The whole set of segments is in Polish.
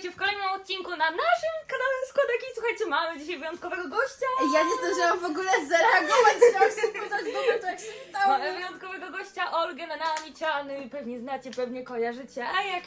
Witajcie w kolejnym odcinku na naszym kanale Składaki. Słuchajcie, mamy dzisiaj wyjątkowego gościa. Ja nie zdążyłam w ogóle zareagować, chciałam się powiedzieć, dobra, to jak się witało. Mamy wyjątkowego gościa, Olgę Nanamiciany. Pewnie znacie, pewnie kojarzycie, a jak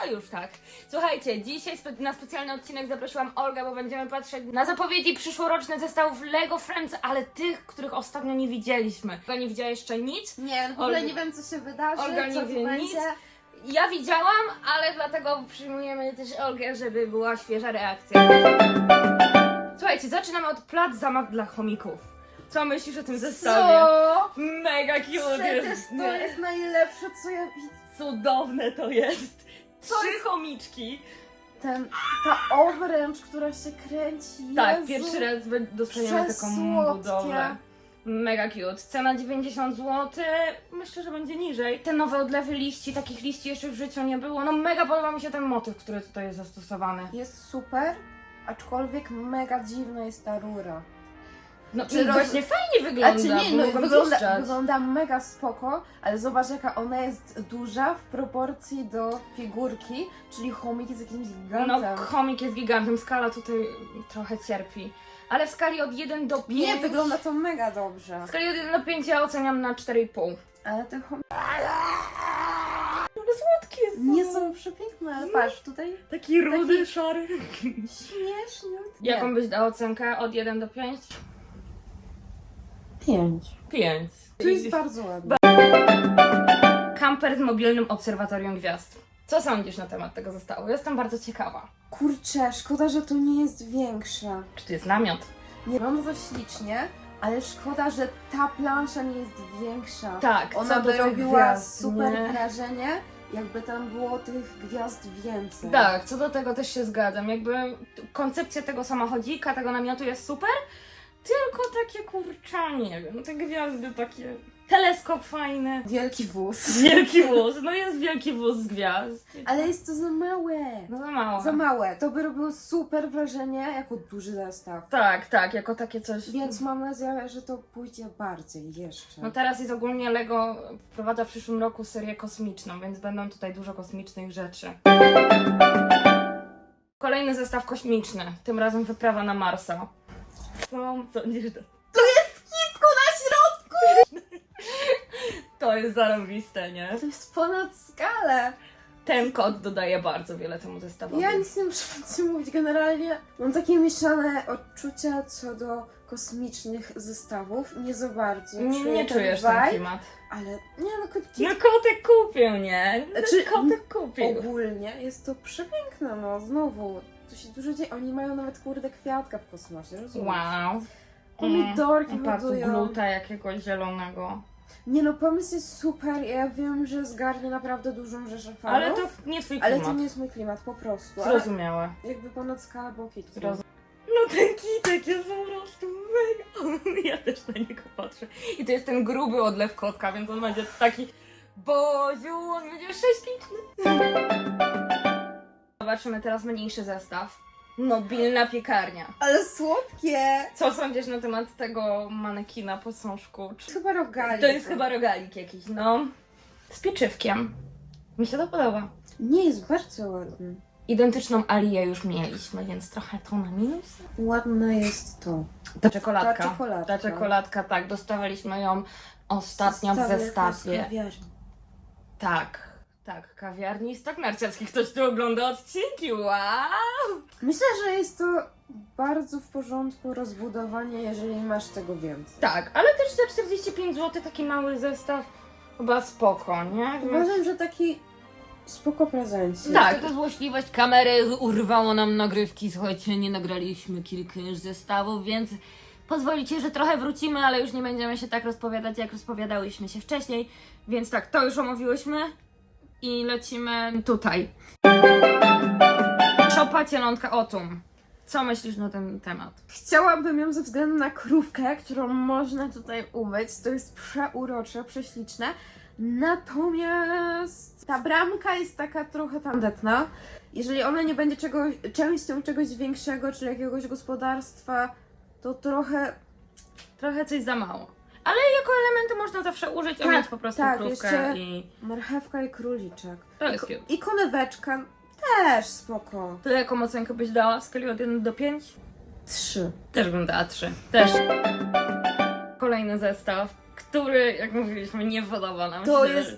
to już tak. Słuchajcie, dzisiaj spe- na specjalny odcinek zaprosiłam Olgę, bo będziemy patrzeć na zapowiedzi przyszłorocznych zestawów Lego Friends, ale tych, których ostatnio nie widzieliśmy. Olga nie widziała jeszcze nic. Nie, w ogóle Olga- nie wiem, co się wydarzy, Olga nie co wie nic. Ja widziałam, ale dlatego przyjmujemy też Olgę, żeby była świeża reakcja. Słuchajcie, zaczynamy od plac zamach dla chomików. Co myślisz o tym zestawie? Co? Mega cute Przecież jest. to jest najlepsze, co ja widzę. Cudowne to jest. Trzy chomiczki. Ten, ta obręcz, która się kręci. Tak, Jezu. pierwszy raz be- dostajemy taką Przesłodkie. Mega cute. Cena 90 zł. Myślę, że będzie niżej. Te nowe odlewy liści, takich liści jeszcze w życiu nie było. No mega podoba mi się ten motyw, który tutaj jest zastosowany. Jest super, aczkolwiek mega dziwna jest ta rura. No Czy roz- właśnie fajnie wygląda, A czy nie, no wygląda, wygląda mega spoko, ale zobacz jaka ona jest duża w proporcji do figurki, czyli chomik jest jakimś No, gigantem. komik jest gigantem, skala tutaj trochę cierpi. Ale w skali od 1 do 5. nie, wygląda to mega dobrze. W skali od 1 do 5 ja oceniam na 4,5. Ale te chomiki Ale słodkie są. nie są przepiękne, ale patrz, tutaj Taki rudy, Taki- szary. śmiesznie. Jaką byś dała ocenkę od 1 do 5? Pięć. 5. To jest bardzo ładne. Kamper z mobilnym obserwatorium gwiazd. Co sądzisz na temat tego zestawu? Jestem bardzo ciekawa. Kurczę, szkoda, że to nie jest większe. Czy to jest namiot? Nie to ślicznie, ale szkoda, że ta plansza nie jest większa. Tak, Ona co do by tych robiła gwiazd, super nie? wrażenie, jakby tam było tych gwiazd więcej. Tak, co do tego też się zgadzam. Jakby koncepcja tego samochodzika, tego namiotu jest super, tylko takie kurczę, nie wiem, te gwiazdy takie. Teleskop fajny. Wielki wóz. Wielki wóz, no jest wielki wóz z gwiazd. Ale jest to za małe. No za mało. Za małe. To by robiło super wrażenie jako duży zestaw. Tak, tak, jako takie coś. Więc mam nadzieję, że to pójdzie bardziej jeszcze. No teraz jest ogólnie Lego wprowadza w przyszłym roku serię kosmiczną, więc będą tutaj dużo kosmicznych rzeczy. Kolejny zestaw kosmiczny, tym razem wyprawa na Marsa. Co sądzisz? To Kitku na środku! To jest zarąbiste, nie? To jest ponad skalę. Ten kod dodaje bardzo wiele temu zestawowi. Ja nic nie muszę więcej mówić. Generalnie mam takie mieszane odczucia co do kosmicznych zestawów. Nie za bardzo. Nie, nie ten czujesz ten vibe, klimat. Ale nie no, kit, No kotek kupił, nie? No Znaczy, kotek kupił. ogólnie jest to przepiękne, no znowu. To się dużo dzieje. Oni mają nawet kurde kwiatka w kosmosie, rozumiesz? Wow. Pomidorki Mm, hodują. gluta jakiegoś zielonego. Nie no, pomysł jest super. Ja wiem, że zgarnie naprawdę dużą rzeszę fanów. Ale to nie twój Ale klimat. to nie jest mój klimat, po prostu. Ale Zrozumiałe. jakby ponad skalę było kitku. Zrozum- No ten kitek jest po prostu mega. Ja też na niego patrzę. I to jest ten gruby odlew kotka, więc on będzie taki Boziu, on będzie prześliczny. Zobaczymy teraz mniejszy zestaw. Mobilna piekarnia. Ale słodkie! Co sądzisz na temat tego manekina posążku? Czy... Chyba rogali. To jest chyba rogalik jakiś, no. Z pieczywkiem. Mi się to podoba. Nie, jest bardzo ładny. Identyczną alię już mieliśmy, więc trochę to na minus. Ładna jest to. Ta czekoladka. Ta czekoladka. Ta czekoladka, tak. Dostawaliśmy ją ostatnio w Zestawy zestawie. z kawiarni. Tak, tak. Kawiarni stok narciarskich. Ktoś tu ogląda odcinki, wow! Myślę, że jest to bardzo w porządku rozbudowanie, jeżeli masz tego więcej. Tak, ale też za 45 zł taki mały zestaw chyba spoko, nie? Uważam, że taki spoko prezencik. Tak, to złośliwość kamery urwało nam nagrywki. Słuchajcie, nie nagraliśmy kilku już zestawów, więc pozwolicie, że trochę wrócimy, ale już nie będziemy się tak rozpowiadać, jak rozpowiadałyśmy się wcześniej. Więc tak, to już omówiłyśmy i lecimy tutaj. Szopa cielątka Otum. Co myślisz na ten temat? Chciałabym ją ze względu na krówkę, którą można tutaj umyć. To jest przeurocze, prześliczne. Natomiast ta bramka jest taka trochę tandetna. Jeżeli ona nie będzie czegoś, częścią czegoś większego, czy jakiegoś gospodarstwa, to trochę Trochę coś za mało. Ale jako elementy można zawsze użyć, Tak, umieć po prostu tak, krówkę jeszcze- i marchewka i króliczek. to jest I, cute. I koneweczka Też spoko. To jaką ocenkę byś dała w skali od 1 do 5? Trzy. Też bym dała 3. Też. Kolejny zestaw, który, jak mówiliśmy, nie podoba nam To się. jest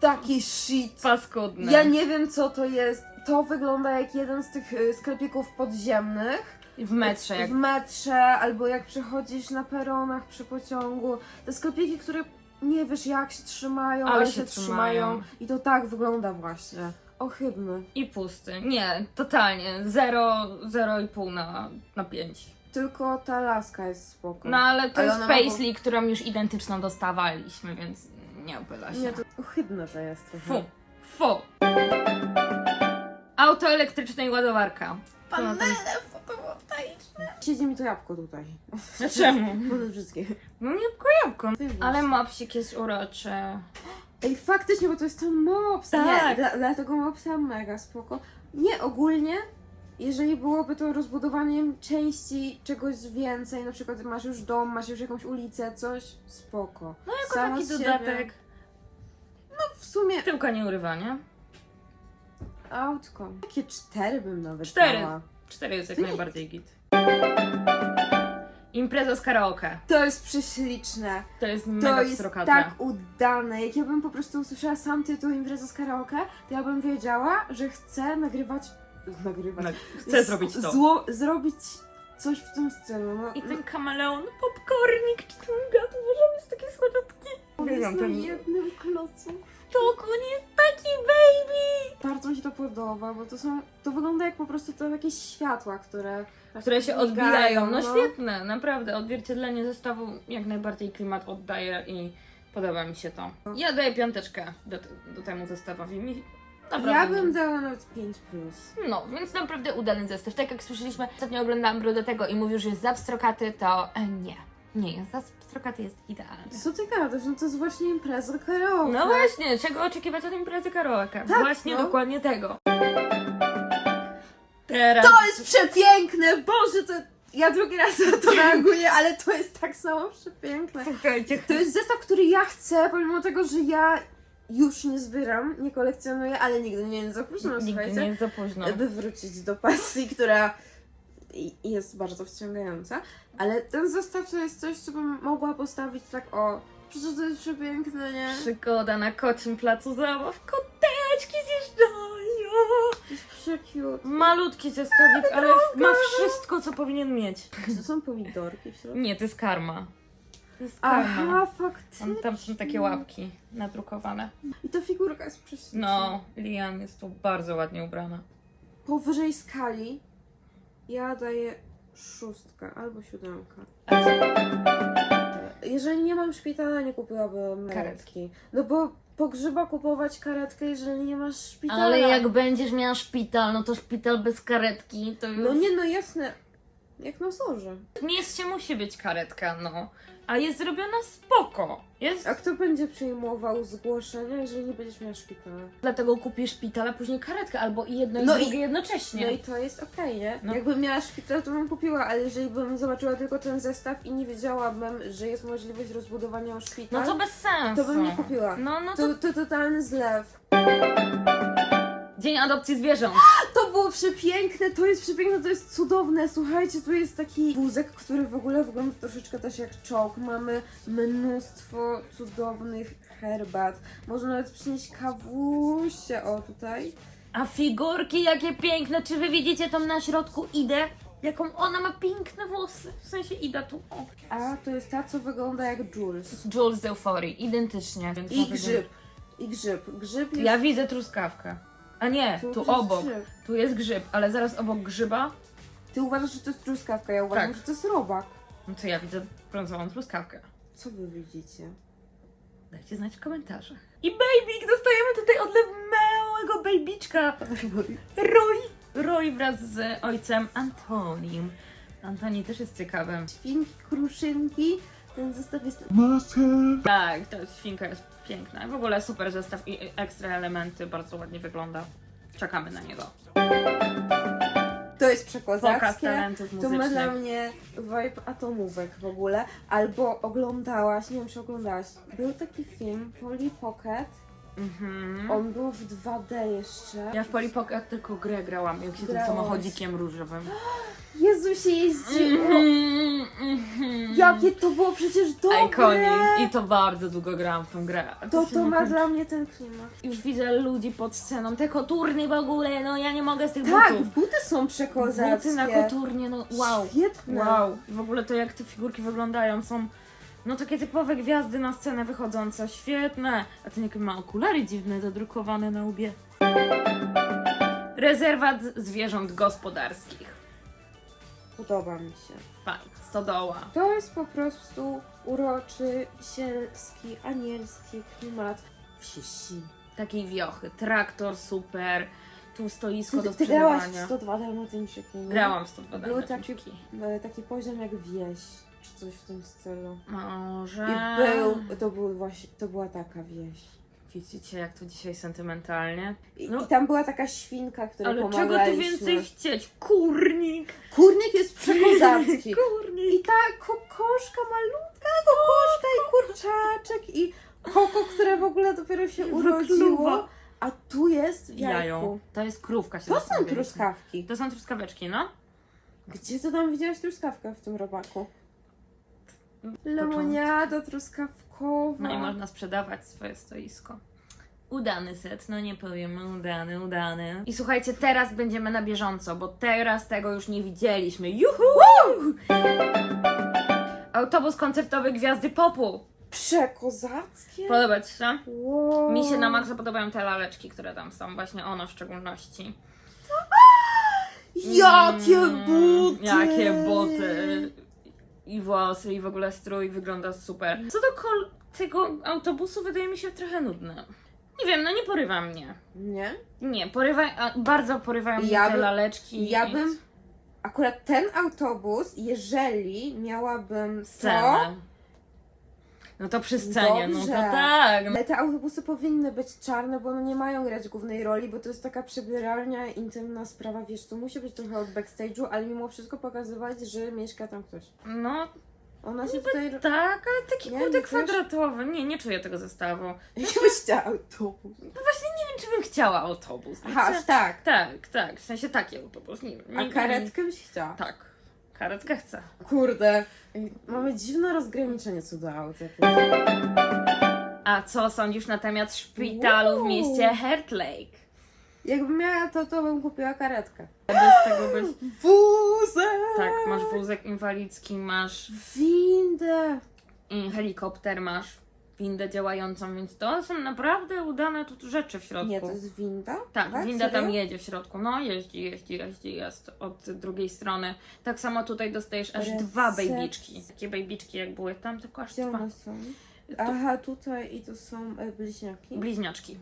taki shit. paskudny. Ja nie wiem co to jest. To wygląda jak jeden z tych y, sklepików podziemnych. W metrze, jak W metrze, albo jak przechodzisz na peronach przy pociągu. Te sklepiki, które nie wiesz jak się trzymają, ale, Ale się, się trzymają. trzymają. I to tak wygląda właśnie. Ohydny. i pusty. Nie, totalnie. 0, 0,5 na, na 5. Tylko ta laska jest spoko. No ale to Ale jest Paisley, którą już identyczną dostawaliśmy, więc nie opyla się. Nie, to ohydne, że jest trochę. Fu, fu. Auto elektryczne i ładowarka. Fotowoltaiczne. Siedzi mi to jabłko tutaj. Czemu? One wszystkie. No nie tylko jabłko. Ale mopsik jest uroczy. Ej, faktycznie, bo to jest ten mops. Nie, Tak. dla, dlatego mopsa mega spoko. Nie, ogólnie, jeżeli byłoby to rozbudowaniem części czegoś więcej, na przykład masz już dom, masz już jakąś ulicę, coś, spoko. No jako Sama taki z siebie- dodatek. W sumie Tyłka nie urywa, nie? autko. Takie cztery bym nawet Cztery. dała. Cztery jest jak najbardziej git. Impreza z karaoke. To jest prześliczne. To jest To mega jest pstrokate. tak udane. Jak ja bym po prostu usłyszała sam tytuł impreza z karaoke, to ja bym wiedziała, że chcę nagrywać. Nagrywać. No, Chcę Z- zrobić to. Zło, zrobić coś w tym stylu. No, I ten kameleon, popcornik, czy ten gad, może on jest taki słodki. on Uwielbiam jest na ten- jednym klocu. To jest baby! Bardzo mi się to podoba, bo to są. To wygląda jak po prostu to jakieś światła, które. Które się migają, odbijają. No świetne, naprawdę. Odzwierciedlenie zestawu jak najbardziej klimat oddaje i podoba mi się to. Ja daję piąteczkę do, do temu zestawowi. Mi naprawdę Ja bym dała nawet 5 plus. No, więc naprawdę udany zestaw. Tak jak słyszeliśmy, ostatnio oglądałam Brodatego i mówił, że jest za pstrokaty, to e, nie. Nie jest za pstrokaty, jest idealny. Co ty gadasz? No to jest właśnie impreza karaoke. No właśnie, czego oczekiwać od imprezy karaoke? Tak, właśnie no. dokładnie tego. Teraz. To jest przepiękne! Boże, to. Ja drugi raz na to reaguję, ale to jest tak samo przepiękne. Słuchajcie, To jest zestaw, który ja chcę, pomimo tego, że ja już nie zbieram, nie kolekcjonuję, ale nigdy nie jest za późno, nigdy słuchajcie, nie jest za późno. by wrócić do pasji, która jest bardzo wciągająca. Ale ten zestaw to jest coś, co bym mogła postawić tak o, przecież to jest przepiękne, nie? Przygoda na kocim placu zabaw. Koteczki zjeżdżają. To jest przekiut. Malutki zestawik, ale ma wszystko, co powinien mieć. To są pomidorki w środku? Nie, to jest karma. To jest karma. Aha, faktycznie. Tam, tam są takie łapki nadrukowane. I ta figurka jest prześliczna. No, Lian jest tu bardzo ładnie ubrana. Powyżej skali ja daję szóstkę albo siódemkę. Jeżeli nie mam szpitala, nie kupiłabym karetki. No bo po grzyba kupować karetkę, jeżeli nie masz szpitala. Ale jak będziesz miała szpital, no to szpital bez karetki, to już... No nie, no jasne. Jak na zorze. W mieście musi być karetka, no. A jest zrobiona spoko. Jest... A kto będzie przyjmował zgłoszenia, jeżeli nie będziesz miała szpitala? Dlatego kupisz szpital, a później karetkę, albo i jedno i No i- drugie jednocześnie. No i to jest okej, nie? No. Jakbym miała szpital, to bym kupiła, ale jeżeli bym zobaczyła tylko ten zestaw i nie wiedziałabym, że jest możliwość rozbudowania o szpital, No to bez sensu. to bym nie kupiła. No, no to... To, to totalny zlew. Dzień adopcji zwierząt. To było przepiękne, to jest przepiękne, to jest cudowne. Słuchajcie, tu jest taki wózek, który w ogóle wygląda troszeczkę też jak czołg. Mamy mnóstwo cudownych herbat. Można nawet przynieść kawusie, o tutaj. A figurki jakie piękne. Czy wy widzicie tam na środku Idę? Jaką ona ma piękne włosy. W sensie Ida tu. O. A to jest ta, co wygląda jak Jules. Jules z Euforii. Identycznie. I grzyb. I grzyb. Grzyb jest... Ja widzę truskawkę. A nie, tu, jest obok. grzyb. Tu jest grzyb, ale zaraz obok grzyba, Ty uważasz, że to jest truskawka, ja uważam, Tak. że to jest robak. no to ja widzę brązową truskawkę. Co wy widzicie? Dajcie znać w komentarzach. I baby, dostajemy tutaj od małego babyczka. Roy. Roy wraz z ojcem Antonim. Antoni też jest ciekawym. Świnki, kruszynki. Ten zestaw jest Tak, ta świnka jest piękna. W ogóle super zestaw i ekstra elementy, bardzo ładnie wygląda. Czekamy na niego. To jest Pokaz przekozackie. talentów To ma dla muzycznych. mnie vibe atomówek w ogóle. Albo oglądałaś, nie wiem czy oglądałaś, był taki film Polly Pocket Mhm. On był w 2D jeszcze. Ja w Polly Pocket tylko grę grałam, jak się tym Grałaś. samochodzikiem różowym. Jezu się jeździło. Mhm, mhm. Jakie to było przecież dobre. Iconic. I to bardzo długo grałam w tą grę. To, się to nie ma kończy. dla mnie ten klimat. Już widzę ludzi pod sceną, te koturny w ogóle, no ja nie mogę z tych Tak, butów. buty są przekozackie. Buty na koturnie, no wow. Świetne. Wow. I w ogóle to jak te figurki wyglądają, są no takie typowe gwiazdy na scenę wychodzące, świetne. A ten jakie ma okulary dziwne zadrukowane na łbie. Rezerwat zwierząt gospodarskich. Podoba mi się. Fajnie, stodoła. To jest po prostu uroczy, sielski, anielski klimat wsi. Takiej wiochy, traktor super, tu stoisko do Ty, ty grałaś w sprzedawania. 102 Dalmatyńczyki, nie? Grałam w 102 Był taki, e, taki poziom jak wieś, czy coś w tym stylu. Może... I był, to, był właśnie, to była taka wieś. Widzicie, jak to dzisiaj sentymentalnie? I, No. i tam była taka świnka, której Ale czego tu pomagaliśmy. więcej chcieć? Kurnik! Kurnik jest przekozacki. Kurnik! I ta kokoszka malutka, kokoszka i kurczaczek i koko, które w ogóle dopiero się urodziło. Wykluwa. A tu jest w. To jest krówka się To są zastanawialiśmy. truskawki. To są truskaweczki, no. Gdzie ty tam widziałaś truskawkę w tym robaku? Lemoniada truskawkowa. No i można sprzedawać swoje stoisko. Udany set, no nie powiem, udany, udany. I słuchajcie, teraz będziemy na bieżąco, bo teraz tego już nie widzieliśmy. Juhu! Autobus koncertowy Gwiazdy Popu. Przekozackie. Podoba Ci się? Wow. Mi się na maksa podobają te laleczki, które tam są, właśnie ono w szczególności. Jakie Mm, buty! Jakie buty! I włosy, i w ogóle strój wygląda super. Co do kol- tego autobusu, wydaje mi się trochę nudne. Nie wiem, no nie porywa mnie. Nie? Nie, porywa, a, bardzo porywają mnie Ja te bym- laleczki. Ja i bym... Akurat ten autobus, jeżeli miałabym to... Scenę. No to przy scenie, no to tak. No. Ale te autobusy powinny być czarne, bo one nie mają grać głównej roli, bo to jest taka przebieralnia, intymna sprawa, wiesz, to musi być trochę od backstage'u, ale mimo wszystko pokazywać, że mieszka tam ktoś. no Ona się tutaj... tak, ale taki Nie, kwadratowy. Nie, nie czuję tego zestawu. Jakbyś chciała autobus. Nie wiem, czy bym chciała autobus. Aha, tak. Tak, tak, w sensie taki autobus. Nie, nie, A karetkę byś chciała? Tak, karetkę chcę. Kurde. Mamy dziwne rozgraniczenie co do aut. jakieś. A co sądzisz na temat szpitalu w Wow. mieście Heart Lake? Jakbym miała to, to bym kupiła karetkę. Bez tego byś... Wózek! Tak, masz wózek inwalidzki, masz Windę! helikopter, masz windę działającą, więc to są naprawdę udane tu rzeczy w środku. Nie, to jest winda? Tak, winda tam Serio? jedzie w środku. No, jeździ, jeździ, jeździ, jest od drugiej strony. Tak samo tutaj dostajesz aż Recepcja. dwa bejbiczki. Takie bejbiczki jak były tam, tylko aż Gdzie dwa. one są? Aha, tutaj i to są e, bliźniaki. bliźniaczki.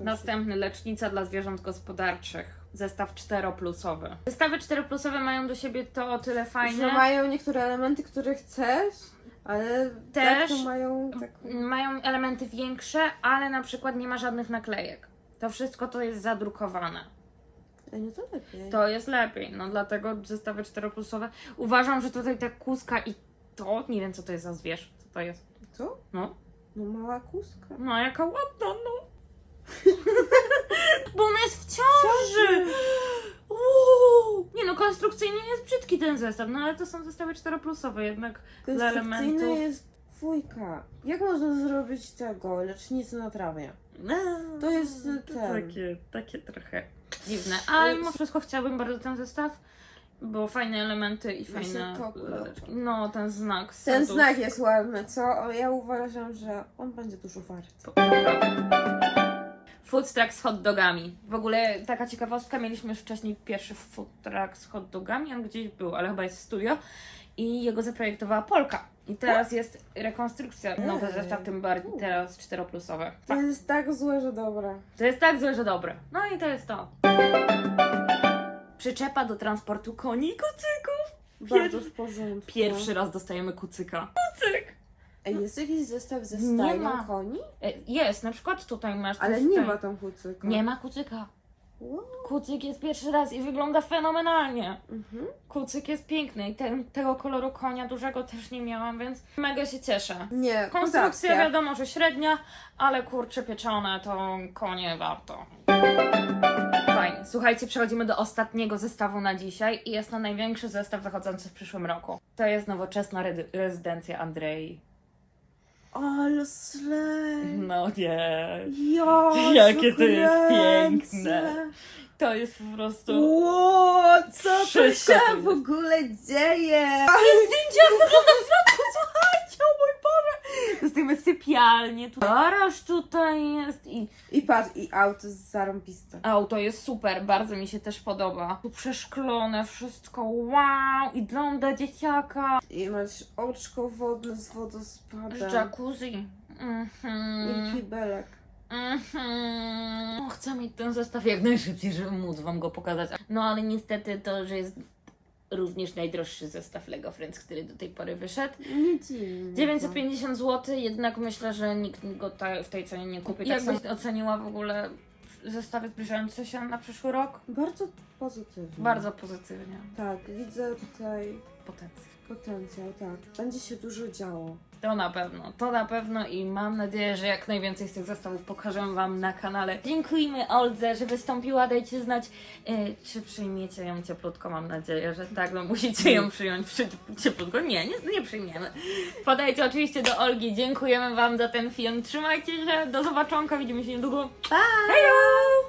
Następny lecznica dla zwierząt gospodarczych. Zestaw czteroplusowy. Zestawy czteroplusowe mają do siebie to o tyle Że fajne. mają niektóre elementy, które chcesz, ale Też- tak mają taką... Mają elementy większe, ale na przykład nie ma żadnych naklejek. To wszystko to jest zadrukowane. Ej, no to lepiej. To jest lepiej, no dlatego zestawy czteroplusowe. Uważam, że tutaj ta kuska i to, nie wiem co to jest za zwierz, co to jest. Co? No, No mała kuska. no jaka ładna, no. Bo ona jest w ciąży. Uuu. Nie no, konstrukcyjnie jest brzydki ten zestaw, no ale to są zestawy czteroplusowe jednak. Dla Konstrukcyjna elementów. jest dwójka. Jak można zrobić tego, lecznicę na trawie? To jest, ten. takie, takie trochę dziwne, ale mimo wszystko chciałabym bardzo ten zestaw. Bo fajne elementy i fajne to podoba. laleczki. No, ten znak. z Ten znak jest ładny, co? O, Ja uważam, że on będzie dużo wart. Food truck z hot dogami. W ogóle taka ciekawostka, mieliśmy już wcześniej pierwszy food truck z hot dogami, on gdzieś był, ale chyba jest w studio i jego zaprojektowała Polka. I teraz jest rekonstrukcja, nowy Ej. zestaw, tym bardziej teraz czteroplusowe. To jest tak złe, że dobre. To jest tak złe, że dobre. No i to jest to. Przyczepa do transportu koni i kucyków. Bardzo w porządku. Pierwszy raz dostajemy kucyka. Kucyk! Ej, jest jakiś zestaw ze Nie ma. koni? E, Jest, na przykład tutaj masz... Ale nie ma tam kucyka. Nie ma kucyka. Wow. Kucyk jest pierwszy raz i wygląda fenomenalnie. Mhm. Kucyk jest piękny i ten, tego koloru konia dużego też nie miałam, więc mega się cieszę. Nie, Konstrukcja kozacka. wiadomo, że średnia, ale kurcze pieczone to konie warto. Fajnie. Słuchajcie, przechodzimy do ostatniego zestawu na dzisiaj i jest to największy zestaw wychodzący w przyszłym roku. To jest nowoczesna redy- rezydencja Andrei. Ale slay. No nie. Ja, Jakie to jest piękne. To jest po prostu... Ło, co tu Wszystko się tu jest. w ogóle dzieje? Zdjęcie jak wygląda w środku, słuchajcie, o mój Boże! Jakby sypialnie, tu garaż tutaj jest i I patrz, i auto jest zarąbiste. auto jest super, bardzo mi się też podoba. Tu przeszklone wszystko, wow! I dla dzieciaka. I masz oczko wodne z wodospadem. Z jacuzzi. Mhm. I kibelek. Mhm. Chcę mieć ten zestaw jak najszybciej, żeby móc wam go pokazać. No ale niestety to, że jest również najdroższy zestaw Lego Friends, który do tej pory wyszedł. Nie dziwne. 950 zł, jednak myślę, że nikt go ta, w tej cenie nie kupi. Jak Tak byś oceniła w ogóle zestawy zbliżające się na przyszły rok? Bardzo pozytywnie. Bardzo pozytywnie. Tak, widzę tutaj Potencjał. potencjał, tak. Będzie się dużo działo. To na pewno, to na pewno i mam nadzieję, że jak najwięcej z tych zestawów pokażę Wam na kanale. Dziękujmy Oldze, że wystąpiła. Dajcie znać, y, czy przyjmiecie ją cieplutko. Mam nadzieję, że tak, no musicie ją przyjąć przy, cieplutko. Nie, nie, nie przyjmiemy. Podajcie oczywiście do Olgi. Dziękujemy Wam za ten film. Trzymajcie się, do zobaczonka, widzimy się niedługo. Pa! Hejo!